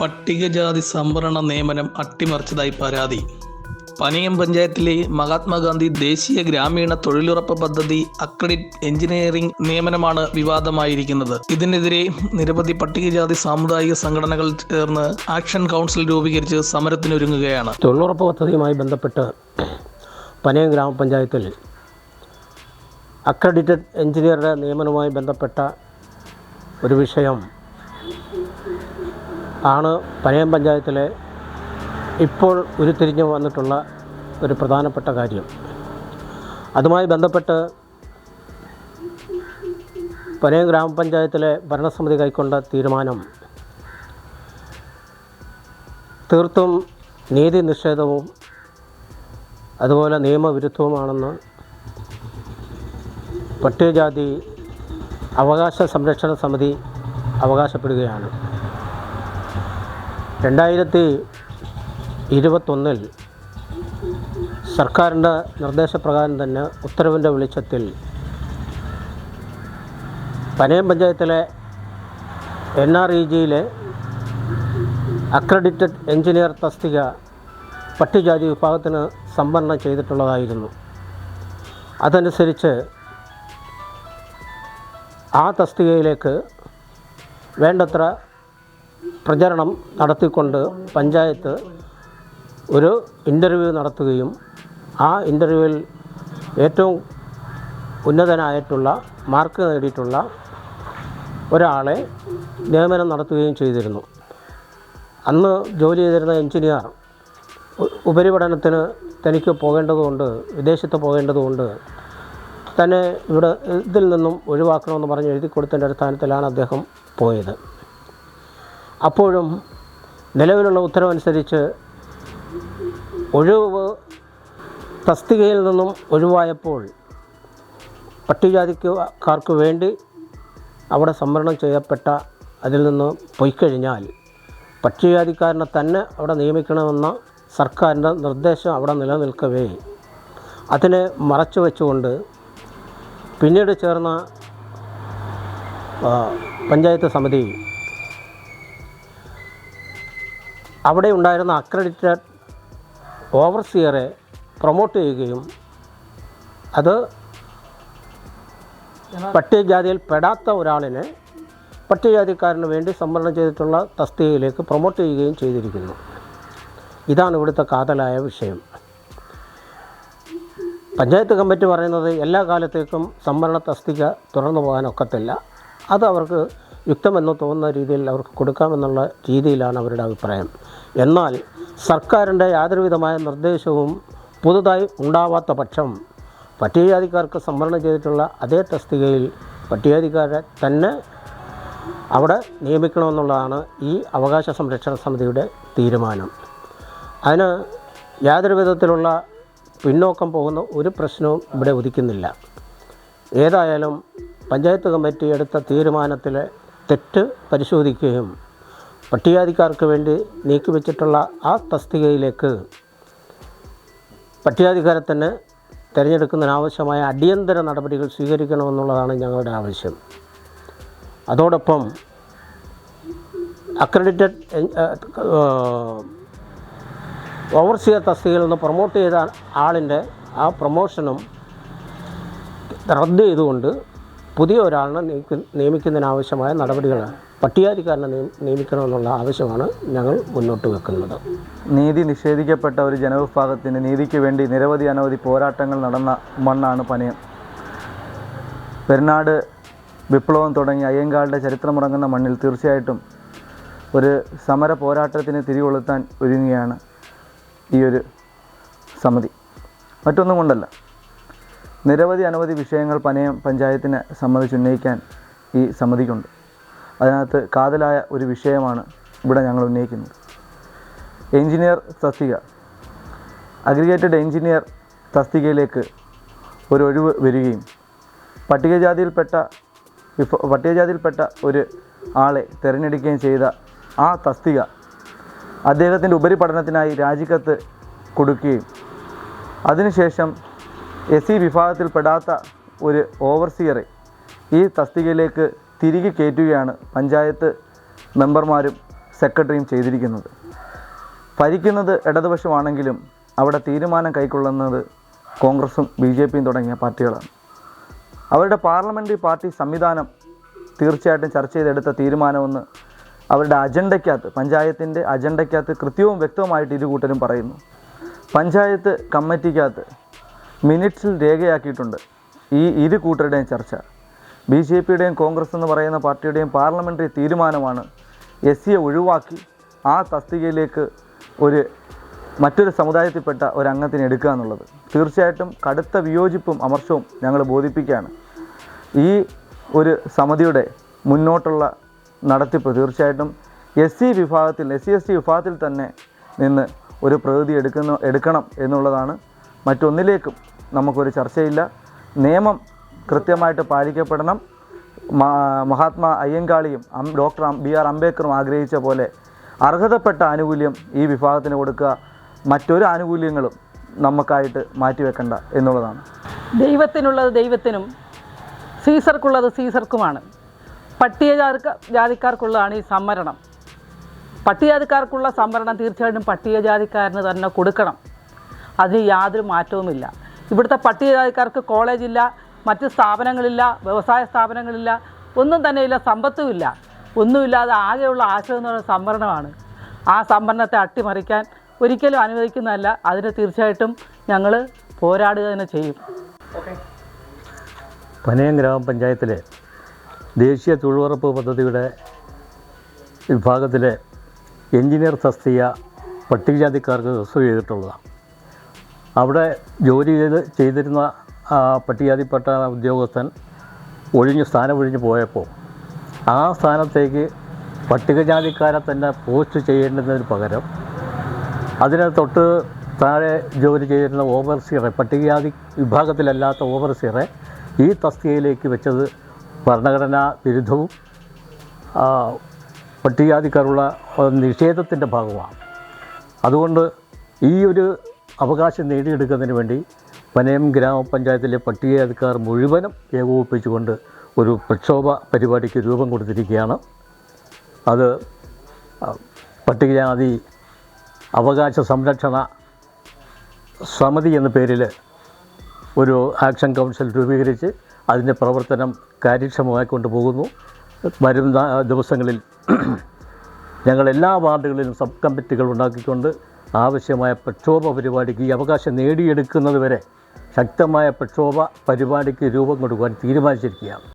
പട്ടികജാതി സംവരണ നിയമനം അട്ടിമറിച്ചതായി പരാതി. പനയം പഞ്ചായത്തിലെ മഹാത്മാഗാന്ധി ദേശീയ ഗ്രാമീണ തൊഴിലുറപ്പ് പദ്ധതി അക്രഡിറ്റ് എഞ്ചിനീയറിംഗ് നിയമനമാണ് വിവാദമായിരിക്കുന്നത്. ഇതിനെതിരെ നിരവധി പട്ടികജാതി സാമുദായിക സംഘടനകൾ ചേർന്ന് ആക്ഷൻ കൗൺസിൽ രൂപീകരിച്ച് സമരത്തിനൊരുങ്ങുകയാണ്. തൊഴിലുറപ്പ് പദ്ധതിയുമായി ബന്ധപ്പെട്ട് പനയം ഗ്രാമപഞ്ചായത്തിൽ അക്രഡിറ്റഡ് എഞ്ചിനീയറുടെ നിയമനവുമായി ബന്ധപ്പെട്ട ഒരു വിഷയം ആണ് പനയം പഞ്ചായത്തിലെ ഇപ്പോൾ ഉരുത്തിരിഞ്ഞു വന്നിട്ടുള്ള ഒരു പ്രധാനപ്പെട്ട കാര്യം. അതുമായി ബന്ധപ്പെട്ട് പനയം ഗ്രാമപഞ്ചായത്തിലെ ഭരണസമിതി കൈക്കൊണ്ട തീരുമാനം തീർത്തും നീതി നിഷേധവും അതുപോലെ നിയമവിരുദ്ധവുമാണെന്ന് പട്ടികജാതി അവകാശ സംരക്ഷണ സമിതി അവകാശപ്പെടുകയാണ്. രണ്ടായിരത്തി ഇരുപത്തൊന്നിൽ സർക്കാരിന്റെ നിർദ്ദേശപ്രകാരം തന്നെ ഉത്തരവിന്റെ വെളിച്ചത്തിൽ പനയം പഞ്ചായത്തിലെ എൻ ആർ ഇ ജിയിലെ അക്രഡിറ്റഡ് എഞ്ചിനീയർ തസ്തിക പട്ടികജാതി വിഭാഗത്തിന് സംവരണം ചെയ്തിട്ടുള്ളതായിരുന്നു. അതനുസരിച്ച് ആ തസ്തികയിലേക്ക് വേണ്ടത്ര പ്രചരണം നടത്തിക്കൊണ്ട് പഞ്ചായത്ത് ഒരു ഇന്റർവ്യൂ നടത്തുകയും ആ ഇന്റർവ്യൂവിൽ ഏറ്റവും ഉന്നതനായിട്ടുള്ള മാർക്ക് നേടിയിട്ടുള്ള ഒരാളെ നിയമനം നടത്തുകയും ചെയ്തിരുന്നു. അന്ന് ജോലി ചെയ്തിരുന്ന എഞ്ചിനീയർ ഉപരിപഠനത്തിന് തനിക്ക് പോകേണ്ടതുകൊണ്ട് വിദേശത്ത് പോകേണ്ടതുകൊണ്ട് തന്നെ ഇവിടെ ഇതിൽ നിന്നും ഒഴിവാക്കണമെന്ന് പറഞ്ഞ് എഴുതി കൊടുത്തതിന്റെ അടിസ്ഥാനത്തിലാണ് അദ്ദേഹം പോയത്. അപ്പോഴും നിലവിലുള്ള ഉത്തരവനുസരിച്ച് ഒഴിവ് തസ്തികയിൽ നിന്നും ഒഴിവായപ്പോൾ പട്ടികജാതിക്കാർക്ക് വേണ്ടി അവിടെ സംവരണം ചെയ്യപ്പെട്ട അതിൽ നിന്ന് പൊയ്ക്കഴിഞ്ഞാൽ പട്ടികജാതിക്കാരനെ തന്നെ അവിടെ നിയമിക്കണമെന്ന സർക്കാരിന്റെ നിർദ്ദേശം അവിടെ നിലനിൽക്കവേ. അതിനെ മറച്ചു വെച്ചുകൊണ്ട് പിന്നീട് ചേർന്ന പഞ്ചായത്ത് സമിതി അവിടെ ഉണ്ടായിരുന്ന അക്രഡിറ്റഡ് ഓവർസിയറെ പ്രൊമോട്ട് ചെയ്യുകയും അത് പട്ടികജാതിയിൽ പെടാത്ത ഒരാളിനെ പട്ടികജാതിക്കാരന് വേണ്ടി സംവരണം ചെയ്തിട്ടുള്ള തസ്തികയിലേക്ക് പ്രൊമോട്ട് ചെയ്യുകയും ചെയ്തിരിക്കുന്നു. ഇതാണ് ഇവിടുത്തെ കാതലായ വിഷയം. പഞ്ചായത്ത് കമ്മിറ്റി പറയുന്നത് എല്ലാ കാലത്തേക്കും സംവരണ തസ്തിക തുറന്നു പോകാൻ ഒക്കത്തില്ല. അത് അവർക്ക് യുക്തമെന്ന് തോന്നുന്ന രീതിയിൽ അവർക്ക് കൊടുക്കാമെന്നുള്ള രീതിയിലാണ് അവരുടെ അഭിപ്രായം. എന്നാൽ സർക്കാരിന്റെ യാതൊരുവിധമായ നിർദ്ദേശവും പുതുതായി ഉണ്ടാവാത്ത പക്ഷം പട്ടികജാതിക്കാർക്ക് സംവരണം ചെയ്തിട്ടുള്ള അതേ തസ്തികയിൽ പട്ടികജാതിക്കാരെ തന്നെ അവിടെ നിയമിക്കണമെന്നുള്ളതാണ് ഈ അവകാശ സംരക്ഷണ സമിതിയുടെ തീരുമാനം. അതിന് യാതൊരു വിധത്തിലുള്ള പിന്നോക്കം പോകുന്ന ഒരു പ്രശ്നവും ഇവിടെ ഉദിക്കുന്നില്ല. ഏതായാലും പഞ്ചായത്ത് കമ്മിറ്റി എടുത്ത തീരുമാനത്തിലെ തെറ്റ് പരിശോധിക്കുകയും പട്ടികാതിക്കാർക്ക് വേണ്ടി നീക്കിവെച്ചിട്ടുള്ള ആ തസ്തികയിലേക്ക് പട്ടികജാതിക്കാരെ തന്നെ തിരഞ്ഞെടുക്കുന്നതിനാവശ്യമായ അടിയന്തര നടപടികൾ സ്വീകരിക്കണമെന്നുള്ളതാണ് ഞങ്ങളുടെ ആവശ്യം. അതോടൊപ്പം അക്രഡിറ്റഡ് ഓവർസിയർ തസ്തികയിൽ നിന്ന് പ്രൊമോട്ട് ചെയ്ത ആളിന്റെ ആ പ്രൊമോഷനും റദ്ദ് ചെയ്തുകൊണ്ട് പുതിയ ഒരാളിനെ നിയമി നിയമിക്കുന്നതിനാവശ്യമായ നടപടികൾ പട്ടികാധികാരനെ നിയമിക്കണമെന്നുള്ള ആവശ്യമാണ് ഞങ്ങൾ മുന്നോട്ട് വെക്കുന്നത്. നീതി നിഷേധിക്കപ്പെട്ട ഒരു ജനവിഭാഗത്തിന് നീതിക്ക് വേണ്ടി നിരവധി അനവധി പോരാട്ടങ്ങൾ നടന്ന മണ്ണാണ് പനയം പെരുന്നാട് വിപ്ലവം തുടങ്ങി അയ്യങ്കാളുടെ ചരിത്രമുറങ്ങുന്ന മണ്ണിൽ തീർച്ചയായിട്ടും ഒരു സമര പോരാട്ടത്തിന് തിരികൊളുത്താൻ ഒരുങ്ങുകയാണ് ഈ ഒരു സമിതി. മറ്റൊന്നും കൊണ്ടല്ല. നിരവധി അനവധി വിഷയങ്ങൾ പനയം പഞ്ചായത്തിനെ സമ്മതിച്ചുന്നയിക്കാൻ ഈ സമിതിക്കുണ്ട്. അതിനകത്ത് കാതലായ ഒരു വിഷയമാണ് ഇവിടെ ഞങ്ങൾ ഉന്നയിക്കുന്നത്. എഞ്ചിനീയർ തസ്തിക. അഗ്രിഗേറ്റഡ് എഞ്ചിനീയർ തസ്തികയിലേക്ക് ഒരു ഒഴിവ് വരികയും പട്ടികജാതിയിൽപ്പെട്ട പട്ടികജാതിയിൽപ്പെട്ട ഒരു ആളെ തിരഞ്ഞെടുക്കുകയും ചെയ്ത ആ തസ്തിക അദ്ദേഹത്തിന്റെ ഉപരിപഠനത്തിനായി രാജിക്കത്ത് കൊടുക്കുകയും അതിനുശേഷം എസ് സി വിഭാഗത്തിൽപ്പെടാത്ത ഒരു ഓവർസിയറെ ഈ തസ്തികയിലേക്ക് തിരികെ കയറ്റുകയാണ് പഞ്ചായത്ത് മെമ്പർമാരും സെക്രട്ടറിയും ചെയ്തിരിക്കുന്നത്. ഭരിക്കുന്നത് ഇടതുപക്ഷമാണെങ്കിലും അവിടെ തീരുമാനം കൈക്കൊള്ളുന്നത് കോൺഗ്രസും ബി ജെ പിയും തുടങ്ങിയ പാർട്ടികളാണ്. അവരുടെ പാർലമെന്ററി പാർട്ടി സംവിധാനം തീർച്ചയായിട്ടും ചർച്ച ചെയ്തെടുത്ത തീരുമാനമെന്ന് അവരുടെ അജണ്ടയ്ക്കകത്ത് പഞ്ചായത്തിന്റെ അജണ്ടയ്ക്കകത്ത് കൃത്യവും വ്യക്തവുമായിട്ട് ഇരു കൂട്ടരും പറയുന്നു. പഞ്ചായത്ത് കമ്മിറ്റിക്കകത്ത് മിനിറ്റ്സിൽ രേഖയാക്കിയിട്ടുണ്ട്. ഈ ഇരു കൂട്ടരുടെയും ചർച്ച. ബി ജെ പിയുടെയും കോൺഗ്രസ് എന്ന് പറയുന്ന പാർട്ടിയുടെയും പാർലമെന്ററി തീരുമാനമാണ് എസ് സിയെ ഒഴിവാക്കി ആ തസ്തികയിലേക്ക് ഒരു മറ്റൊരു സമുദായത്തിൽപ്പെട്ട ഒരു അംഗത്തിനെ എടുക്കുക എന്നുള്ളത്. തീർച്ചയായിട്ടും കടുത്ത വിയോജിപ്പും അമർഷവും ഞങ്ങൾ ബോധിപ്പിക്കുകയാണ്. ഈ ഒരു സമിതിയുടെ മുന്നോട്ടുള്ള നടത്തിപ്പ് തീർച്ചയായിട്ടും എസ് സി വിഭാഗത്തിൽ എസ് സി എസ് ടി വിഭാഗത്തിൽ തന്നെ നിന്ന് ഒരു പ്രകൃതി എടുക്കുന്ന എടുക്കണം എന്നുള്ളതാണ്. മറ്റൊന്നിലേക്കും നമുക്കൊരു ചർച്ചയില്ല. നിയമം കൃത്യമായിട്ട് പാലിക്കപ്പെടണം. മഹാത്മാ അയ്യങ്കാളിയും ഡോക്ടർ ബി ആർ അംബേദ്കറും ആഗ്രഹിച്ച പോലെ അർഹതപ്പെട്ട ആനുകൂല്യം ഈ വിഭാഗത്തിന് കൊടുക്കുക. മറ്റൊരു ആനുകൂല്യങ്ങളും നമുക്കായിട്ട് മാറ്റിവെക്കണ്ട എന്നുള്ളതാണ്. ദൈവത്തിനുള്ളത് ദൈവത്തിനും സീസർക്കുള്ളത് സീസർക്കുമാണ്. പട്ടികജാതിക്ക ജാതിക്കാർക്കുള്ളതാണ് ഈ സംവരണം. പട്ടികജാതിക്കാർക്കുള്ള സംവരണം തീർച്ചയായിട്ടും പട്ടികജാതിക്കാരന് തന്നെ കൊടുക്കണം. അതിന് യാതൊരു മാറ്റവുമില്ല. ഇവിടുത്തെ പട്ടികജാതിക്കാർക്ക് കോളേജില്ല മറ്റ് സ്ഥാപനങ്ങളില്ല വ്യവസായ സ്ഥാപനങ്ങളില്ല ഒന്നും തന്നെ ഇല്ല സമ്പത്തുമില്ല. ഒന്നുമില്ലാതെ ആകെയുള്ള ആശയം എന്ന് പറയുന്ന സംവരണമാണ്. ആ സംവരണത്തെ അട്ടിമറിക്കാൻ ഒരിക്കലും അനുവദിക്കുന്നതല്ല. അതിന് തീർച്ചയായിട്ടും ഞങ്ങൾ പോരാടുക തന്നെ ചെയ്യും. പനയം ഗ്രാമപഞ്ചായത്തിലെ ദേശീയ തൊഴിലുറപ്പ് പദ്ധതിയുടെ വിഭാഗത്തിലെ എഞ്ചിനീയർ സസ്തിയ പട്ടികജാതിക്കാർക്ക് റിസർവ് ചെയ്തിട്ടുള്ളതാണ്. അവിടെ ജോലി ചെയ്ത് ചെയ്തിരുന്ന പട്ടികാതിപ്പെട്ട ഉദ്യോഗസ്ഥൻ ഒഴിഞ്ഞ് സ്ഥാനം ഒഴിഞ്ഞ് പോയപ്പോൾ ആ സ്ഥാനത്തേക്ക് പട്ടികജാതിക്കാരെ തന്നെ പോസ്റ്റ് ചെയ്യേണ്ടതിന് പകരം അതിന് തൊട്ട് താഴെ ജോലി ചെയ്തിരുന്ന ഓവർസിയറെ പട്ടികജാതി വിഭാഗത്തിലല്ലാത്ത ഓവർസിയറെ ഈ തസ്തികയിലേക്ക് വെച്ചത് ഭരണഘടനാ വിരുദ്ധവും പട്ടികജാതിക്കാരുള്ള നിഷേധത്തിന്റെ ഭാഗമാണ്. അതുകൊണ്ട് ഈ ഒരു അവകാശം നേടിയെടുക്കുന്നതിന് വേണ്ടി പനയം ഗ്രാമപഞ്ചായത്തിലെ പട്ടികജാതിക്കാർ മുഴുവനും ഏകോപിപ്പിച്ചുകൊണ്ട് ഒരു പ്രക്ഷോഭ പരിപാടിക്ക് രൂപം കൊടുത്തിരിക്കുകയാണ്. അത് പട്ടികജാതി അവകാശ സംരക്ഷണ സമിതി എന്ന പേരിൽ ഒരു ആക്ഷൻ കൗൺസിൽ രൂപീകരിച്ച് അതിന്റെ പ്രവർത്തനം കാര്യക്ഷമമായി കൊണ്ടുപോകുന്നു. വരുന്ന ദിവസങ്ങളിൽ ഞങ്ങൾ എല്ലാ വാർഡുകളിലും സബ് കമ്മിറ്റികൾ ഉണ്ടാക്കിക്കൊണ്ട് ആവശ്യമായ പ്രക്ഷോഭ പരിപാടിക്ക് ഈ അവകാശം നേടിയെടുക്കുന്നത് വരെ ശക്തമായ പ്രക്ഷോഭ പരിപാടിക്ക് രൂപം കൊടുക്കുവാൻ തീരുമാനിച്ചിരിക്കുകയാണ്.